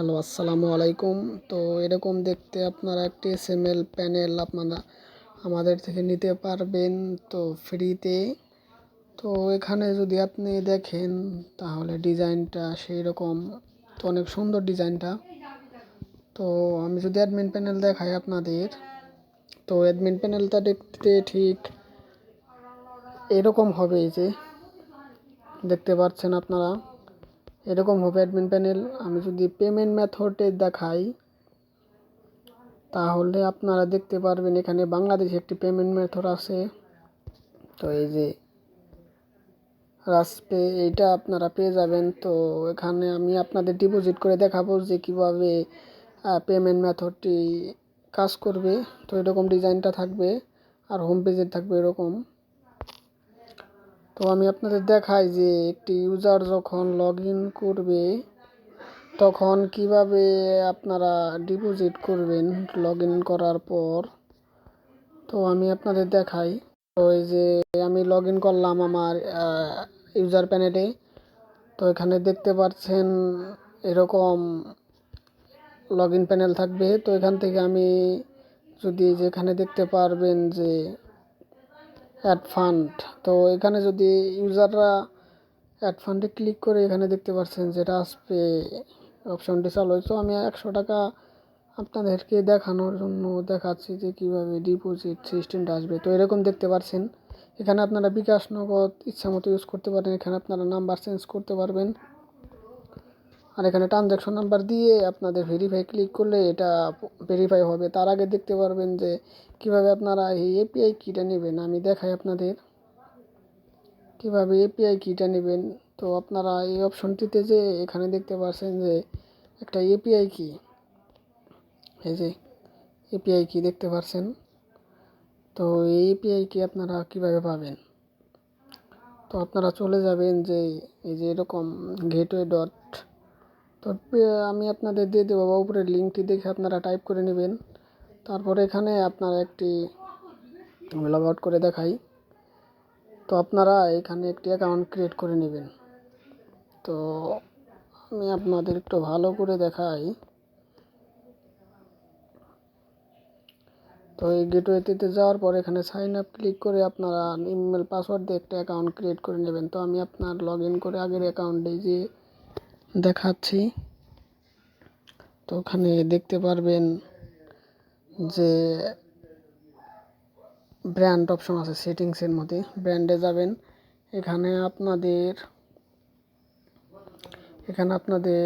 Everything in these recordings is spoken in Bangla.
হ্যালো, আসসালামু আলাইকুম। তো এরকম দেখতে আপনারা একটি এস এম এল প্যানেল আপনারা আমাদের থেকে নিতে পারবেন তো ফ্রিতে তো এখানে যদি আপনি দেখেন তাহলে ডিজাইনটা সেই রকম তো অনেক সুন্দর ডিজাইনটা। তো আমি যদি অ্যাডমিন প্যানেল দেখাই আপনাদের, তো অ্যাডমিন প্যানেলটা দেখতে ঠিক এরকম হবে যে। দেখতে পাচ্ছেন আপনারা? এরকম হবে অ্যাডমিন প্যানেল আমি যদি পেমেন্ট মেথডে দেখাই, তাহলে আপনারা দেখতে পারবেন এখানে বাংলাদেশে একটি পেমেন্ট মেথড আছে। তো এই যে রাসপে এইটা আপনারা পেয়ে যাবেন। তো এখানে আমি আপনাদের ডিপোজিট করে দেখাবো যে কীভাবে পেমেন্ট মেথডটি কাজ করবে। তো এরকম ডিজাইনটা থাকবে, আর হোম পেজে থাকবে এরকম। তো আমি আপনাদের দেখাই যে একটি ইউজার যখন লগ করবে, তখন কীভাবে আপনারা ডিপোজিট করবেন লগ করার পর? তো আমি আপনাদের দেখাই। তো এই যে আমি লগ করলাম আমার ইউজার প্যানেলে তো এখানে দেখতে পাচ্ছেন এরকম লগ প্যানেল থাকবে। তো এখান থেকে আমি যদি যেখানে দেখতে পারবেন যে অ্যাড ফান্ড তো এখানে যদি ইউজাররা অ্যাড ফান্ডে ক্লিক করে এখানে দেখতে পাচ্ছেন যেটা আসবে অপশনটি চালু হয়েছে। আমি একশো টাকা আপনাদেরকে দেখানোর জন্য দেখাচ্ছি যে কীভাবে ডিপোজিট সিস্টেমটা আসবে। তো এরকম দেখতে পাচ্ছেন এখানে আপনারা বিকাশ নগদ ইচ্ছা মতো ইউজ করতে পারেন। এখানে আপনারা নাম্বার চেঞ্জ করতে পারবেন। আর এখানে ট্রানজ্যাকশন নাম্বার দিয়ে আপনাদের ভেরিফাই ক্লিক করলে এটা ভেরিফাই হবে। তার আগে দেখতে পারবেন যে কীভাবে আপনারা এই এপিআই কিটা নেবেন। আমি দেখাই আপনাদের কীভাবে এপিআই কিটা নেবেন। তো আপনারা এই অপশনটিতে যে এখানে দেখতে পাচ্ছেন যে একটা এপিআই কি এই যে এপিআই কি দেখতে পাচ্ছেন তো এই এপিআই কি আপনারা কীভাবে পাবেন? তো আপনারা চলে যাবেন যে এই যে এরকম গেটওয়ে ডট তো আমি আপনাদের দিয়ে দেবো বা উপরের লিঙ্কটি দেখে আপনারা টাইপ করে নেবেন। তারপরে এখানে আপনারা একটি লগ আউট করে দেখাই। তো, আপনারা এখানে একটি অ্যাকাউন্ট ক্রিয়েট করে নেবেন। তো, আমি আপনাদের একটু ভালো করে দেখাই। তো, এই গেটওয়েতে যাওয়ার পর এখানে সাইন আপ ক্লিক করে আপনারা ইমেল পাসওয়ার্ড দিয়ে একটা অ্যাকাউন্ট ক্রিয়েট করে নেবেন। তো, আমি আপনার লগ ইন করে আগের অ্যাকাউন্টে যে দেখাচ্ছি। তো ওখানে দেখতে পারবেন যে ব্র্যান্ড অপশন আছে সেটিংসের মধ্যে। ব্র্যান্ডে যাবেন। এখানে আপনাদের এখানে আপনাদের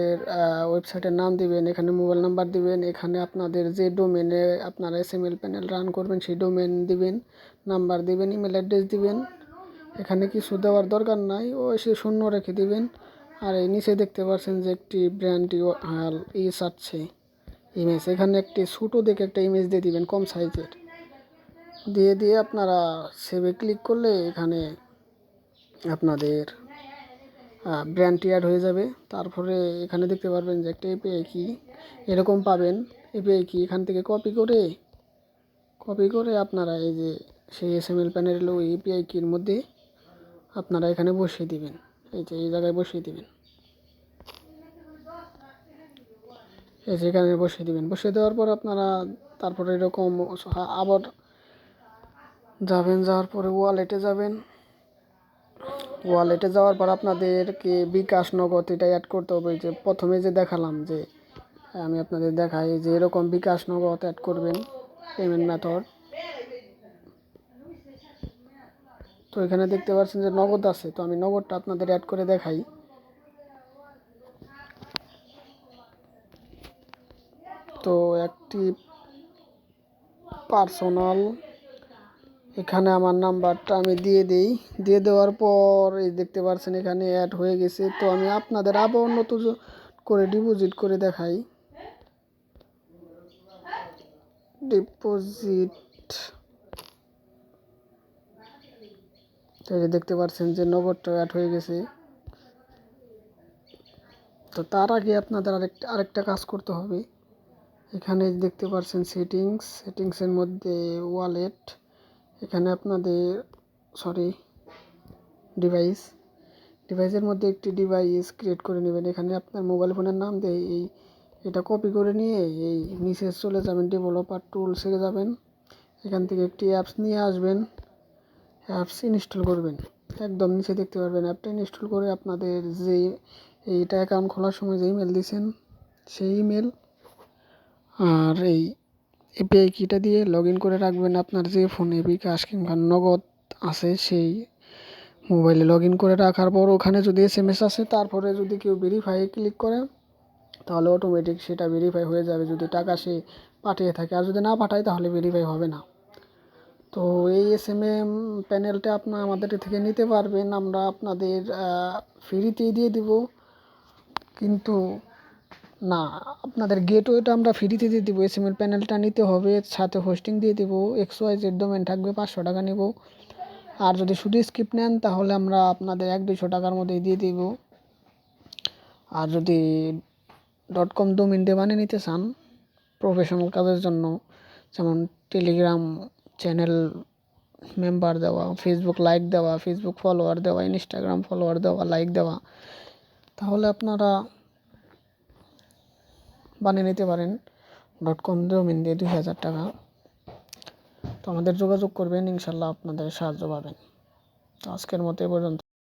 ওয়েবসাইটের নাম দিবেন, এখানে মোবাইল নাম্বার দিবেন, এখানে আপনাদের যে ডোমেনে আপনারা S M L panel run করবেন, সেই ডোমেন দিবেন নাম্বার দিবেন ইমেল অ্যাড্রেস দিবেন। এখানে কিছু দেওয়ার দরকার নাই, ও সে শূন্য রেখে দিবেন। আর এই নিচে দেখতে পাচ্ছেন যে একটি ব্র্যান্ড ই আছে ইমেজ এখানে একটি ছোটো দেখে একটা ইমেজ দিয়ে দিবেন, কম সাইজের। দিয়ে দিয়ে আপনারা সেভে ক্লিক করলে এখানে আপনাদের ব্র্যান্ডটি অ্যাড হয়ে যাবে। তারপরে এখানে দেখতে পারবেন যে একটা এপিআই কি এরকম পাবেন। এপিআই কি এখান থেকে কপি করে কপি করে আপনারা এই যে সেই এস এম এল প্যানেল ওই এপিআই কির মধ্যে আপনারা এখানে বসিয়ে দিবেন। এই যে, এই জায়গায় বসিয়ে দিবেন। এখানে বসিয়ে দিবেন। বসিয়ে দেওয়ার পর আপনারা তারপরে এরকম আবার যাবেন, যাওয়ার পরে ওয়ালেটে যাবেন। ওয়ালেটে যাওয়ার পর আপনাদেরকে বিকাশ নগদ এটা অ্যাড করতে হবে। যে প্রথমে যে দেখালাম যে, আমি আপনাদের দেখাই যে এরকম বিকাশ নগদ অ্যাড করবেন পেমেন্ট মেথড তো এখানে দেখতে পাচ্ছেন যে নগদ আছে। তো আমি নগদটা আপনাদের অ্যাড করে দেখাই। তো একটি পার্সোনাল এখানে আমার নাম্বারটা আমি দিয়ে দিই। দিয়ে দেওয়ার পর এই দেখতে পাচ্ছেন এখানে অ্যাড হয়ে গেছে। তো আমি আপনাদের আবার উন্নত করে ডিপোজিট করে দেখাই। ডিপোজিট এই দেখতে পাচ্ছেন যে নগদটা অ্যাড হয়ে গেছে। তো তার আগে আপনাদের আরেকটা আরেকটা কাজ করতে হবে। এখানে দেখতে পাচ্ছেন সেটিংস সেটিংসের মধ্যে ওয়ালেট এখানে আপনাদের সরি ডিভাইস ডিভাইসের মধ্যে একটি ডিভাইস ক্রিয়েট করে নেবেন। এখানে আপনার মোবাইল ফোনের নাম দিয়ে এই, এটা কপি করে নিয়ে এই নিচে চলে যাবেন ডেভেলপার টুলসে যাবেন। এখান থেকে একটি অ্যাপস নিয়ে আসবেন অ্যাপস ইনস্টল করবেন। একদম নিচে দেখতে পারবেন অ্যাপটা ইনস্টল করে আপনাদের যে এইটা অ্যাকাউন্ট খোলার সময় যে ইমেল দিয়েছেন, সেই ইমেল আর এই এপিআই কিটা দিয়ে লগ ইন করে রাখবেন আপনার যে ফোনে বিকাশ কিংবা নগদ আছে সেই মোবাইলে লগ ইন করে রাখার পর ওখানে যদি এস এম এস আসে, তারপরে যদি কেউ ভেরিফাই ক্লিক করে, তাহলে অটোমেটিক সেটা ভেরিফাই হয়ে যাবে। যদি টাকা সে পাঠিয়ে থাকে, আর যদি না পাঠায়, তাহলে ভেরিফাই হবে না। তো এই এস এম এম প্যানেলটা আপনার আমাদের থেকে নিতে পারবেন। আমরা আপনাদের ফ্রিতেই দিয়ে দিব। কিন্তু না, আপনাদের গেটওয়েটা আমরা ফ্রিতে দিয়ে দিব এস এম এল প্যানেলটা নিতে হবে, সাথে হোস্টিং দিয়ে দেবো এক্স ওয়াই জেড ডোমেন থাকবে, পাঁচশো টাকা নেব। আর যদি শুধু স্কিপ নেন, তাহলে আমরা আপনাদের এক দুশো টাকার মধ্যেই দিয়ে দিব। আর যদি. ডট কম ডোমেন দিয়ে নিতে চান প্রফেশনাল কাজের জন্য, যেমন টেলিগ্রাম চ্যানেল মেম্বার দেওয়া ফেসবুক লাইক দেওয়া ফেসবুক ফলোয়ার দেওয়া ইনস্টাগ্রাম ফলোয়ার দেওয়া লাইক দেওয়া, তাহলে আপনারা বানিয়ে নিতে পারেন। ডট কম ডোমেন দিয়ে দুই হাজার টাকা। তো আমাদের যোগাযোগ করবেন, ইনশাল্লাহ আপনাদের সাহায্য পাবেন। তো আজকের মতো এ পর্যন্ত।